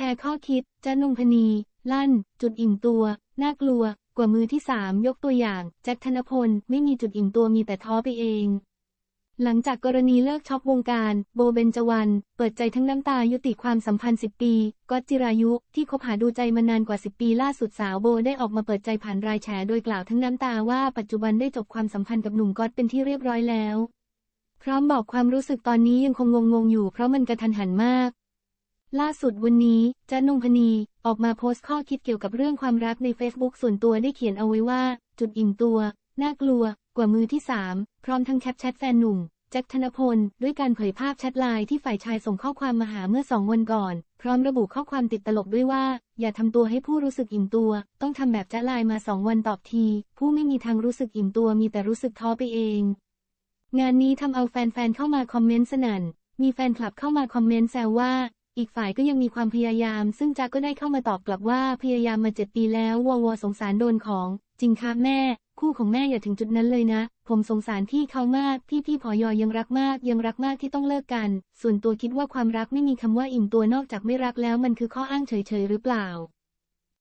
ชร์ข้อคิดจันนงพนี ลั่น จุดอิ่มตัว น่ากลัว กว่ามือที่สามยกตัวอย่าง แจ็คธนพล ไม่มีจุดอิ่มตัวมีแต่ท้อไปเอง หลังจากกรณีเลิกช็อปวงการ โบเบนจวัน เปิดใจทั้งน้ำตายุติความสัมพันธ์ 10 ปีก๊อตจิรายุ ที่คบหาดูใจมานานกว่า 10 ปีล่าสุดสาวโบได้ออกมาเปิดใจผ่านรายแฉโดยกล่าวทั้งน้ำตาว่าปัจจุบันได้จบความสัมพันธ์กับหนุ่มก๊อตเป็นที่เรียบร้อยแล้วพร้อมบอกความรู้สึกตอนนี้ยังคงงงๆอยู่เพราะมันกระทันหันมาก ล่าสุดวันนี้จันนงพนีออกมาโพสต์ข้อคิดเกี่ยวกับเรื่องความรักใน Facebook ส่วนตัวได้เขียนเอาไว้ว่า จุดอิ่มตัว น่ากลัว กว่ามือที่สามพร้อมทั้งแคปแชทแฟนหนุ่มแจ็คธนพล ด้วยการเผยภาพแชทไลน์ที่ฝ่ายชายส่งข้อความมาหาเมื่อสองวันก่อน พร้อมระบุข้อความติดตลกด้วยว่า อย่าทำตัวให้ผู้รู้สึกอิ่มตัว ต้องทำแบบแชทไลน์มาสองวันตอบที ผู้ไม่มีทางรู้สึกอิ่มตัวมีแต่รู้สึกท้อไปเอง งานนี้ทำเอาแฟนๆเข้ามาคอมเมนต์สนั่นมีแฟนคลับเข้ามาคอมเมนต์แซวว่า อีกฝ่ายก็ยังมีความพยายาม ซึ่งจ๊กก็ได้เข้ามาตอบกลับว่าพยายามมาเจ็ดปีแล้ววอวอสงสารโดนของ จริงค่ะแม่ คู่ของแม่อย่าถึงจุดนั้นเลยนะ ผมสงสารพี่เขามาก พี่พี่พอยอยังรักมาก ยังรักมากที่ต้องเลิกกัน ส่วนตัวคิดว่าความรักไม่มีคำว่าอิ่มตัวนอกจากไม่รักแล้วมันคือข้ออ้างเฉยๆหรือเปล่า